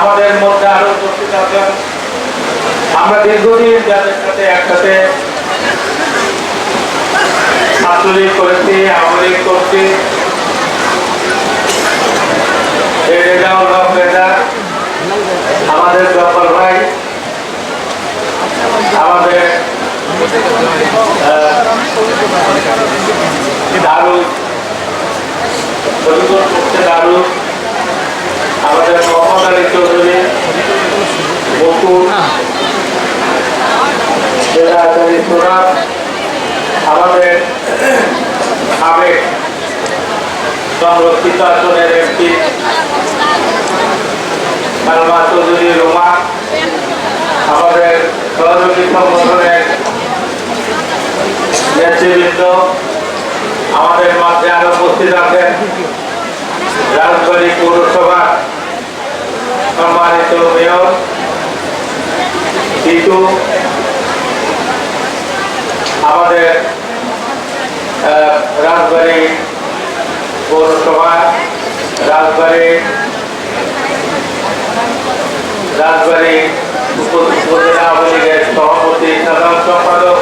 আমাদের মধ্যে আরও উপস্থিত আছেন। আমরা দীর্ঘদিন যাদের সাথে একসাথে ছাত্রলীগ করেছি, আওয়ামী লীগ করছি আমাদের জব্বর ভাই, আমাদের দারু দারু আমাদের মোহাম্মদ আলী চৌধুরী বকুল জেলাচারী সুরাত আমাদের সাবেক সংরক্ষিত আসনের একটি সালমা চৌধুরী রোমা আমাদের সহযোগী সংগঠনের নেতৃবৃন্দ আমাদের মাঝে আরও উপস্থিত আছেন রাজবাড়ী পৌরসভা সম্মানিত মেয়র টিটু আমাদের রাজবাড়ী পৌরসভা, রাজবাড়ী রাজবাড়ী আওয়ামী লীগের সভাপতি, সাধারণ সম্পাদক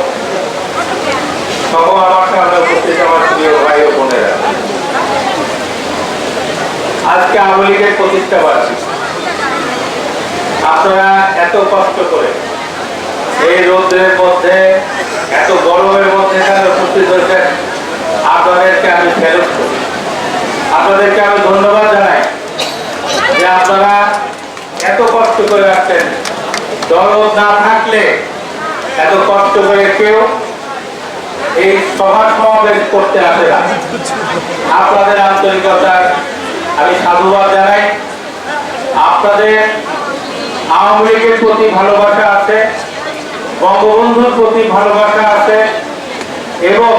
আমার ভাই ও আজকে আওয়ামী লীগের প্রতিষ্ঠা বার্ষিক। আপনারা এত কষ্ট করে। এই রোদ্রের মধ্যে, এত গরমের মধ্যে উপস্থিত হয়েছেন। আপনাদেরকে আমি ফেরত করি। আপনাদেরকে আমি ধন্যবাদ জানাই যে আপনারা এত কষ্ট করে রাখছেন দরদ না থাকলে এত কষ্ট করে কেউ এই সভা সমাবেশ করতে আসে না। আপনাদের আন্তরিকতার আমি সাধুবাদ জানাই। আপনাদের আওয়ামী লীগের প্রতি ভালোবাসা আছে, বঙ্গবন্ধুর প্রতি ভালোবাসা আছে, এবং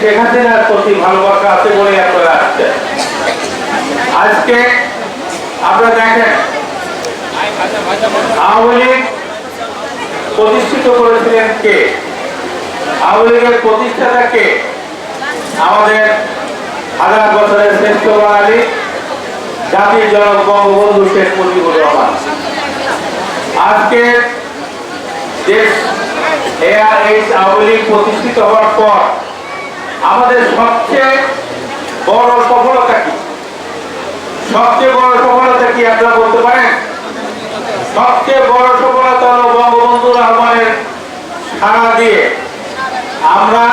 শেখ হাসিনার প্রতি ভালোবাসা আছে বলে আপনারা আসছেন। আজকে আপনারা দেখেন, আওয়ামী লীগ প্রতিষ্ঠিত করেছিলেন কে? আওয়ামী লীগের প্রতিষ্ঠাতা কে? আমাদের হাজার বছরের শ্রেষ্ঠ বাঙালি জাতির জনক বঙ্গবন্ধু শেখ মুজিবুর রহমান। আজকে দেশ এআরএইচ আওয়ামী লীগ প্রতিষ্ঠিত হওয়ার পর আমাদের সবচেয়ে বড় সফলতা কি? সবচেয়ে বড় সফলতা কি আপনারা বলতে পারেন? সবচেয়ে বড় সফলতা হলো বঙ্গবন্ধু রহমানের সারা দিয়ে আমরা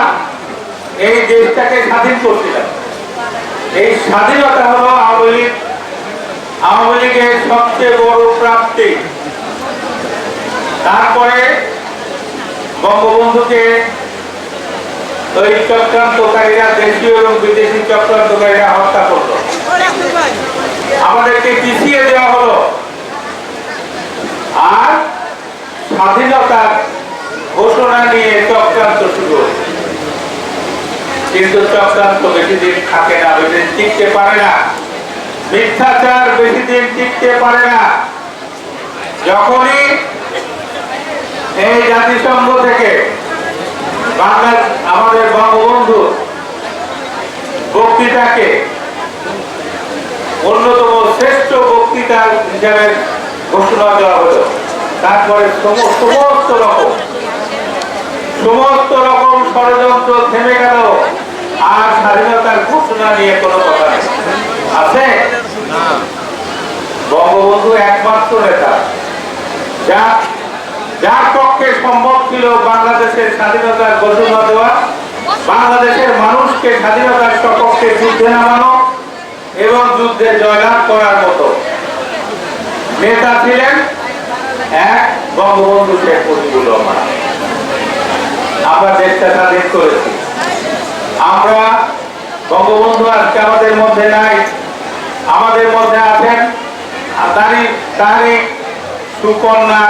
এই দেশটাকে স্বাধীন করছিলাম এই স্বাধীনতা হলো আওয়ামী লীগ আওয়ামী লীগের সবচেয়ে বড় প্রাপ্তি তারপরে বঙ্গবন্ধুকে ওই চক্রান্তকারীরা, দেশীয় এবং বিদেশি চক্রান্তকারীরা হত্যা করল। আমাদেরকে পিছিয়ে দেওয়া হলো। আর স্বাধীনতার ঘোষণা নিয়ে চক্রান্ত শুরু কিন্তু চক্রান্ত বেশি দিন থাকে না, বেশি টিকতে পারে না। মিথ্যাচার বেশি দিন টিকতে পারে না। যখনই এই জাতিসংঘ থেকে বাংলা আমাদের বঙ্গবন্ধু বক্তৃতাকে অন্যতম শ্রেষ্ঠ বক্তৃতা হিসাবে ঘোষণা দেওয়া হলো, তারপরে সমস্ত রকম সমস্ত রকম ষড়যন্ত্র থেমে গেল, আর স্বাধীনতার ঘোষণা নিয়ে কোনো কথা নেই। আছে? বঙ্গবন্ধু একমাত্র নেতা। যা যার পক্ষে সম্ভব ছিল বাংলাদেশের স্বাধীনতার ঘোষণা দেওয়া, বাংলাদেশের মানুষকে স্বাধীনতার সপক্ষে যুদ্ধে নামানো এবং যুদ্ধে জয়লাভ করার মতো। নেতা ছিলেন এক বঙ্গবন্ধু শেখ মুজিবুর রহমান। আমরা দেশটা স্বাধীন করেছি। আমরা বঙ্গবন্ধু আজকে আমাদের মধ্যে নাই, আমাদের মধ্যে আছেন তারই তারই সুকন্যা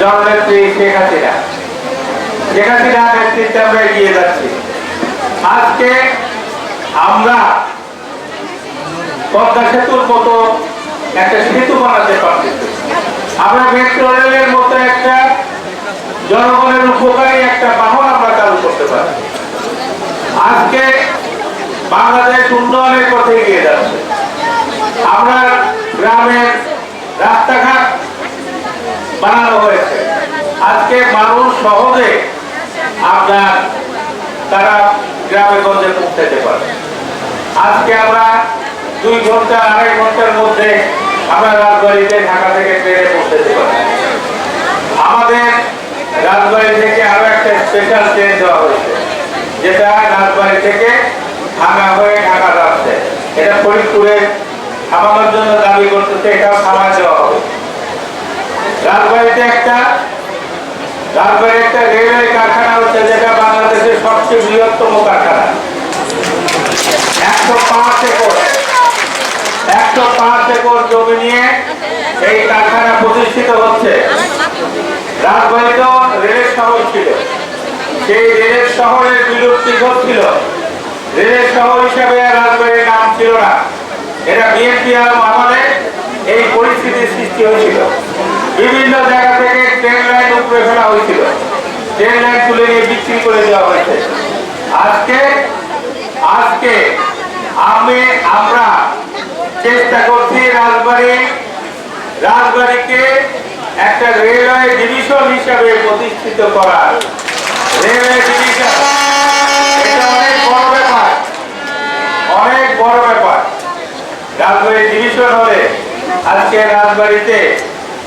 জননেত্রী শেখ হাসিনা। শেখ হাসিনা নেতৃত্বে আমরা এগিয়ে যাচ্ছি। আজকে আমরা পদ্মা সেতুর মতো একটা সেতু বানাতে পারতেছি আমরা মেট্রো রেলের মতো একটা জনগণের উপকারী একটা বাহন আমরা চালু করতে পারি আজকে বাংলাদেশ উন্নয়নের পথে এগিয়ে যাচ্ছে। আমরা গ্রামের রাস্তাঘাট বানানো হয়েছে। আজকে মানুষ সহজে আপনার তারা গ্রামে গঞ্জে পৌঁছাতে পারে আজকে আমরা দুই ঘণ্টা, আড়াই ঘণ্টার মধ্যে আমরা রাজবাড়িতে ঢাকা থেকে ট্রেনে পৌঁছাতে পারি আমাদের রাজবাড়ি থেকে আরও একটা স্পেশাল ট্রেন দেওয়া হয়েছে। যেটা রাজবাড়ি থেকে ভাঙা হয়ে ঢাকা যাচ্ছে। এটা ফরিদপুরে থামানোর জন্য দাবি করতেছে, এটাও থামায় দেওয়া হবে। রাজবাড়িতে একটা রাজবাড়ি একটা রেলওয়ে কারখানা হচ্ছে, যেটা বাংলাদেশের সবচেয়ে বৃহত্তম কারখানা। একশো পাঁচ একর। একশো পাঁচ একর জমি নিয়ে এই কারখানা প্রতিষ্ঠিত হচ্ছে। রাজবাড়িতেও রেলের শহর ছিল। সেই রেলের শহরের বিলুপ্তি ঘটছিল। রেলের শহর হিসাবে রাজবাড়ির নাম ছিল না। এটা বিএনপি আমলে এই পরিস্থিতির সৃষ্টি হয়েছিল। বিভিন্ন জায়গা থেকে ট্রেন লাইন উপরে ফেলা হয়েছিল। ট্রেন লাইন তুলে নিয়ে বিক্রি করে দেওয়া হয়েছে। আজকে আজকে আমি, আমরা চেষ্টা করছি রাজবাড়ি, রাজবাড়িকে একটা রেলওয়ে ডিভিশন হিসাবে প্রতিষ্ঠিত করার। রাজবাড়ি ডিভিশন হলে আজকে রাজবাড়িতে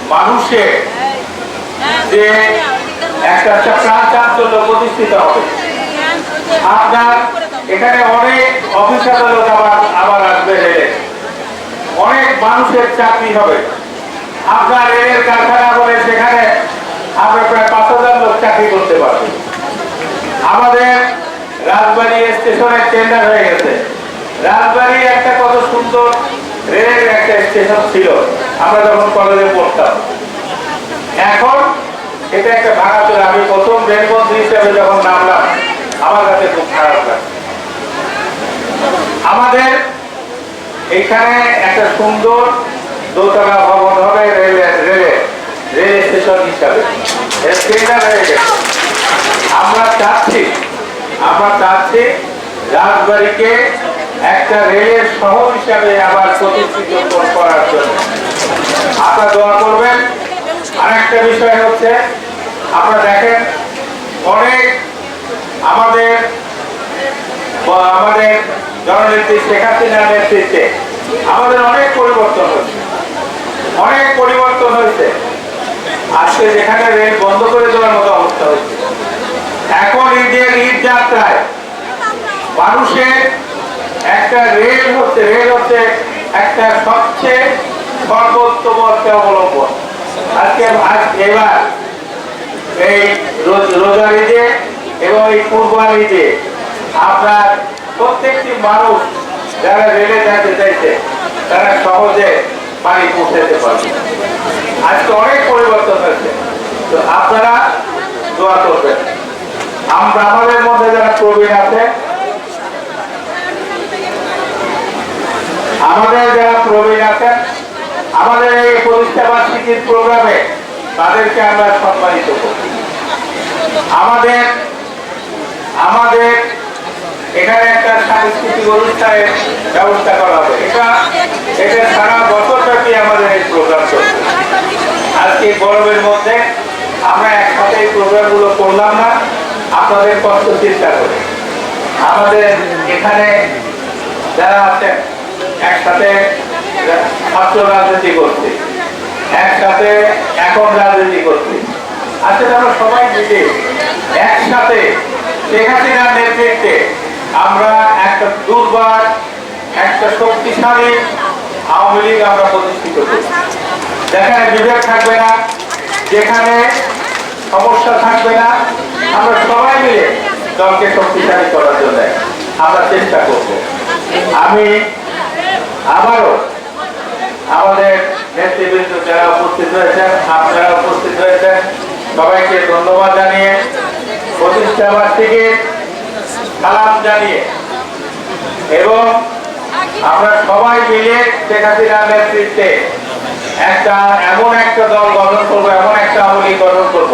মানুষের আপনার এখানে অনেক অফিস আদালত আবার আবার আসবে অনেক মানুষের চাকরি হবে আপনার কারখানা বলে সেখানে আমরা প্রায় পাঁচ হাজার লোক চাকরি করতে পারবে। আমাদের রাজবাড়ি স্টেশনে টেন্ডার হয়ে গেছে। রাজবাড়ি একটা কত সুন্দর রেলের একটা স্টেশন ছিল। আমরা যখন কলেজে পড়তাম। এখন এটা একটা ভাঙা চলে আমি প্রথম রেলমন্ত্রী হিসেবে যখন নামলাম, আমার কাছে খুব খারাপ লাগে। আমাদের এখানে একটা সুন্দর দোতলা ভবন হবে রেলে রেলে রেল স্টেশন হিসাবে। টেন্ডার হয়ে গেছে। আমরা চাচ্ছি আমরা চাচ্ছি রাজবাড়িকে একটা রেলের শহর হিসাবে আবার প্রতিষ্ঠিত করার জন্য। আপনারা দোয়া করবেন। আরেকটা বিষয় হচ্ছে, আপনারা দেখেন, অনেক আমাদের আমাদের জননেত্রী শেখ হাসিনার নেতৃত্বে আমাদের অনেক পরিবর্তন হয়েছে। অনেক পরিবর্তন হয়েছে। আজকে যেখানে রেল বন্ধ করে দেওয়ার মতো অবস্থা হচ্ছে এখন ঈদের ঈদ যাত্রায় মানুষের একটা রেল হচ্ছে রেল হচ্ছে একটা সবচেয়ে সর্বোত্তম একটা অবলম্বন। আজকে এবার এই রোজার ঈদে এবং এই কুরবান ঈদে আপনার প্রত্যেকটি মানুষ যারা রেলে যেতে চাইছে, তারা সহজে বাড়ি পৌঁছাতে পারবে। আজকে অনেক পরিবর্তন হয়েছে। তো আপনারা দোয়া করবেন। আমরা আমাদের মধ্যে যারা প্রবীণ আছে, আমাদের যারা প্রবীণ আছেন আমাদের এই প্রতিষ্ঠা বার্ষিকীর প্রোগ্রামে তাদেরকে আমরা সম্মানিত করি। আমাদের আমাদের এখানে একটা সাংস্কৃতিক অনুষ্ঠানের ব্যবস্থা করা হবে। এটা এটা সারা বছরব্যাপী আমাদের এই প্রোগ্রাম চলছে। আজকে গরমের মধ্যে আমরা একসাথে এই প্রোগ্রামগুলো করলাম না। আপনাদের কষ্ট চিন্তা করে। আমাদের এখানে যারা আছেন, একসাথে ছাত্র রাজনীতি করছে, একসাথে এখন রাজনীতি করছে আসলে আমরা সবাই মিলে একসাথে শেখ হাসিনার নেতৃত্বে আমরা একটা দুর্বার, একটা শক্তিশালী আওয়ামী লীগ আমরা প্রতিষ্ঠিত করি যেখানে বিভেদ থাকবে না, যেখানে সমস্যা থাকবে না। আমরা সবাই মিলে দলকে শক্তিশালী করার জন্য আমরা চেষ্টা করব। আমি আবারও আমাদের নেতৃবৃন্দ যারা উপস্থিত হয়েছেন আপনারা উপস্থিত হয়েছেন সবাইকে ধন্যবাদ জানিয়ে প্রতিষ্ঠা বার্ষিকীর সালাম জানিয়ে এবং আমরা সবাই মিলে শেখ হাসিনার নেতৃত্বে একটা, এমন একটা দল গঠন করব, এমন একটা আওয়ামী গঠন করব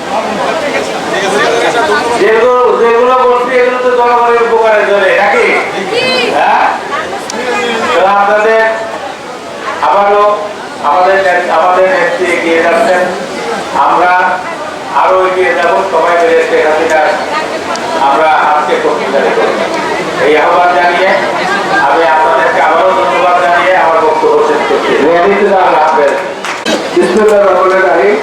হ্যাঁ? আমরা আরও এগিয়ে যাব, সবাই মিলে আমরা করব। এই আহ্বান জানিয়ে আমি আপনাদেরকে আবারও ধন্যবাদ জানিয়ে আমার বক্তব্য শেষ করছি হাফেজ বিসমিল্লাহির রহমানির রহিম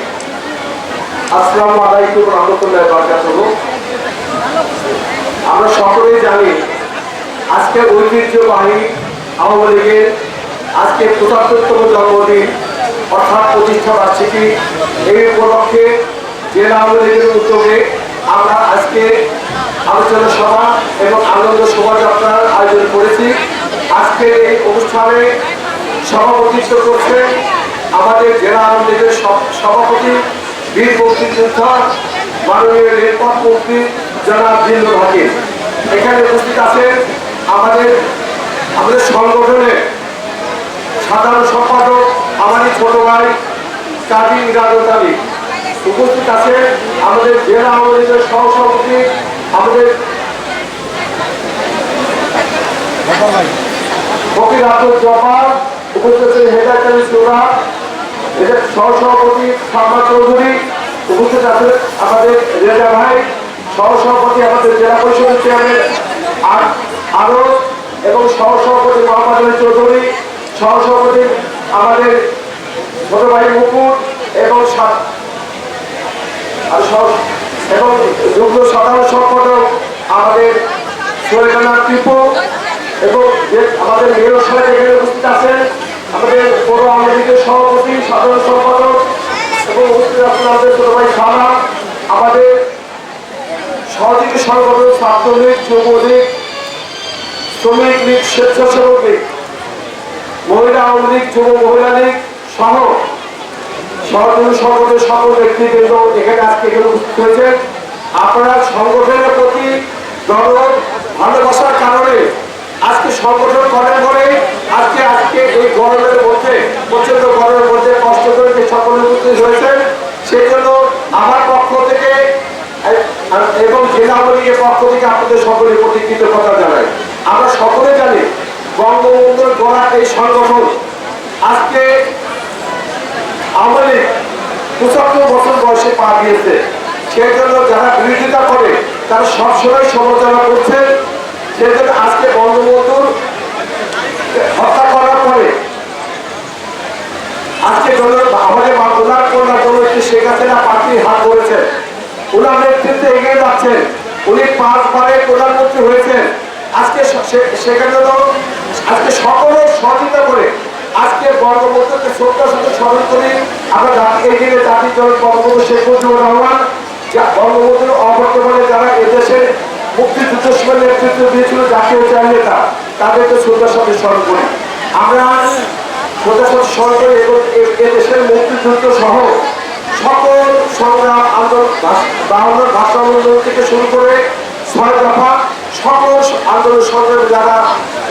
আমরা সকলেই জানি আজকে ঐতিহ্যবাহী আওয়ামী লীগের আজকে পঁচাত্তরতম জন্মদিন, অর্থাৎ প্রতিষ্ঠা বার্ষিকী। এই উপলক্ষে জেলা আওয়ামী লীগের উদ্যোগে আমরা আজকে আলোচনা সভা এবং আনন্দ শোভাযাত্রার আয়োজন করেছি। আজকে এই অনুষ্ঠানে সভাপতিত্ব করছেন আমাদের জেলা আওয়ামী লীগের সভাপতি বীর মুক্তিযোদ্ধা মাননীয় রেলপথ মন্ত্রী জনাব জিল্লুর হাকিম। এখানে উপস্থিত আছেন আমাদের আমাদের সংগঠনের সাধারণ সম্পাদক আমাদের ছোট ভাই কাজী ইরাদত আলী উপস্থিত আছেন আমাদের জেলা আওয়ামী সহসভাপতি, আমাদের ফকির আব্দুল জব্বার, উপস্থিত আছেন হেদায়ত আলী এদের সহসভাপতি সালমা চৌধুরী, উপস্থিত আছেন আমাদের রেজা ভাই, সহসভাপতি আমাদের জেলা পরিষদের চেয়ারম্যান আর এবং সহসভাপতি মোহাম্মদ আলী চৌধুরী, সহসভাপতি আমাদের ছোট ভাই মুকুট এবং এবং যুগ্ম সাধারণ সম্পাদক আমাদের সৈয়দানা টিপু এবং আমাদের মেয়র সাহেব এখানে উপস্থিত আছেন। আমাদের পৌর আওয়ামী লীগের সভাপতি, সাধারণ সম্পাদক এবং উপস্থিত আছেন আমাদের ছোট ভাই আমাদের সহযোগী সংগঠন ছাত্রলীগ যুবলীগ, শ্রমিক লীগ, স্বেচ্ছাসেবক লীগ, মহিলা আওয়ামী লীগ, যুব মহিলা লীগ সহ সরকারি সংগঠনের সকল ব্যক্তিবৃন্দ এখানে আজকে এখানে উপস্থিত হয়েছেন। আপনারা সংগঠনের প্রতি দরদ, ভালোবাসার কারণে আজকে সংগঠন করেন বলে আজকে আজকে এই গরমের মধ্যে প্রচণ্ড গরমের মধ্যে কষ্ট করে যে সকলে উপস্থিত হয়েছেন সেই জন্য আমার পক্ষ থেকে এবং জেলা আওয়ামী পক্ষ থেকে আপনাদের সকলের প্রতি কৃতজ্ঞতা জানাই। আমরা সকলে জানি, বঙ্গবন্ধুর গড়া এই সংগঠন আজকে আওয়ামী পঁচাত্তর বছর বয়সে পা দিয়েছে। সেই জন্য যারা বিরোধিতা করে, তারা সবসময় সমালোচনা করছে সেই জন্য আজকে বঙ্গবন্ধুর হত্যা করার পরে আজকে জন্য আমাদের ওনার কন্যা জন্য একটি শেখ হাসিনা পার্টি হাত ধরেছেন। ওনার নেতৃত্বে এগিয়ে যাচ্ছেন। উনি পাঁচবারে প্রধানমন্ত্রী হয়েছেন। আজকে সেখানে আজকে সকলে সহযোগিতা করে আজকে বঙ্গবন্ধুকে শ্রদ্ধার সাথে স্মরণ করি আমরা এগিয়ে জাতির জনক বঙ্গবন্ধু শেখ মুজিবুর রহমান বঙ্গবন্ধুর অবর্তমানে যারা এদেশের মুক্তিযুদ্ধের সময় নেতৃত্ব দিয়েছিল জাতীয় চার নেতা। তাদেরকে শ্রদ্ধার সাথে স্মরণ করি। আমরা শ্রদ্ধার সাথে স্মরণ করি এবং এদেশের মুক্তিযুদ্ধ সহ সকল সংগ্রাম, আন্দোলন বাহান্ন ভাষা আন্দোলন থেকে শুরু করে ছয় দফা সকল আন্দোলন সংগ্রামে যারা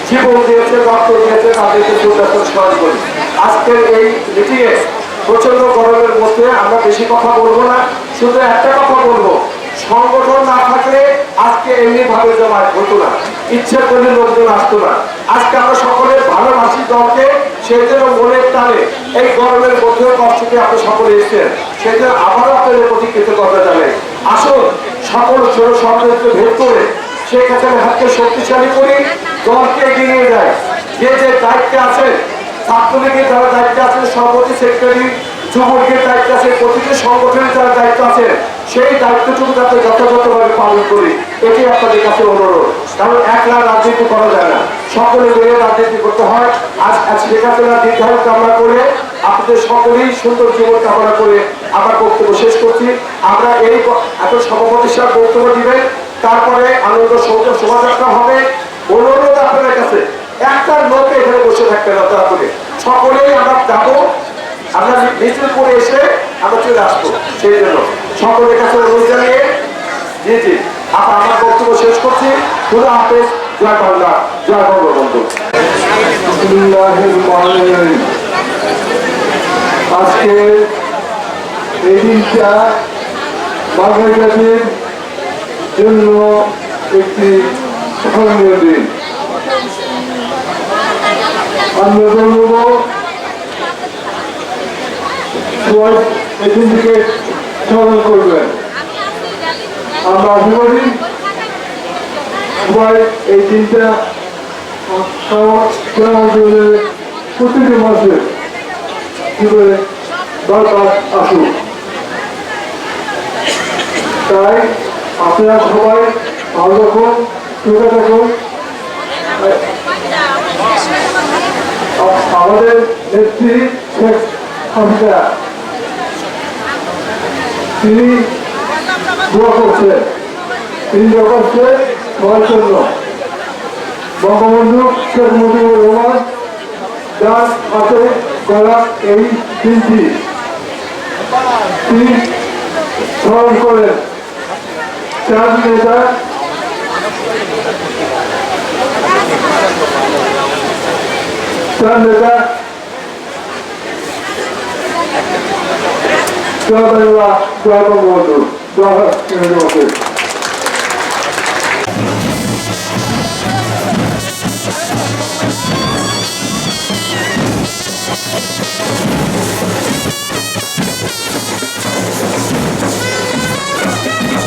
জীবন দিয়েছে, রক্ত দিয়েছে, তাদেরকে শ্রদ্ধার সাথে স্মরণ করি। আজকের এই মিটিংয়ে প্রচণ্ড গরমের মধ্যে আমরা বেশি কথা বলব না, শুধু একটা কথা বলব। সংগঠন না থাকলে আজকে এমনি ভাবে জমায়েত হতো না। ইচ্ছে করলে লোকজন আসতো না। আজকে আমরা সকলে ভালোবাসি দলকে, সেই মনের টানে এই গরমের মধ্যেও কষ্টকে আপনি সকলে এসেছেন। সেই আবারও আপনাদের প্রতি কৃতজ্ঞতা জানাই। আসুন, সকল ছোট সরকারকে ভেদ করে শেখ হাসিনার হাতকে শক্তিশালী করি, দলকে এগিয়ে নিয়ে যায় যে যে দায়িত্বে আছে ছাত্রলীগের যারা দায়িত্বে আছেন, সভাপতি, সেক্রেটারি, যুবলীগের দায়িত্ব আছে প্রতিটি সংগঠনের যারা দায়িত্ব আছে সেই দায়িত্বটুকু যাতে যথাযথভাবে পালন করি এটি আপনাদের কাছে অনুরোধ। কারণ একলা রাজনীতি করা যায় না। সকলে মিলে রাজনীতি করতে হয়। আজ আজ শেখাচলা দীর্ঘায়ু কামনা করে আপনাদের সকলেই সুন্দর জীবন কামনা করে আমার বক্তব্য শেষ করছি। আমরা এই এখন সভাপতি সাহেব বক্তব্য দিবেন, তারপরে আনন্দ শোভাযাত্রা হবে। অনুরোধ আপনাদের কাছে, একটা লোক এখানে বসে থাকতে না করে সকলেই আমরা যাব। আমরা মিছিল করে এসে আমরা চলে আসব। সেই জন্য সকলের কাছে অনুরোধ জানিয়ে জি জি আপনার আমার বক্তব্য শেষ করছি। খুদা হাফেজ। জয় বাংলা। জয় বঙ্গবন্ধু। আজকে এই দিনটা বাংলা জাতির জন্য একটি স্মরণীয় দিন। আমরা বলব সবাই এই দিনটিকে স্মরণ করবেন। আমরা করি সবাই এই দিনটা প্রতিটি মাসে জীবনে দরকার আসুক। তাই আপনারা সবাই ভালো রাখুন সুখে থাকুন। আমাদের নেত্রী শেখ হাসিনা। তিনি দোয়া করছে তিনি দোয়া করছে সবার জন্য বঙ্গবন্ধু শেখ মুজিবুর রহমান যার হাতে গড়া এই দিনটি তিনি স্মরণ করেন চার নেতা চার নেতা জয় বাংলা জয় বঙ্গবন্ধু জয় বঙ্গবন্ধু উত্তর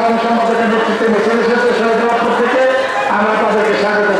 সাধারণ সম্পাদকের নেতৃত্বে মিছিল এসেছে শহীদ থেকে আমরা তাদেরকে স্বাগত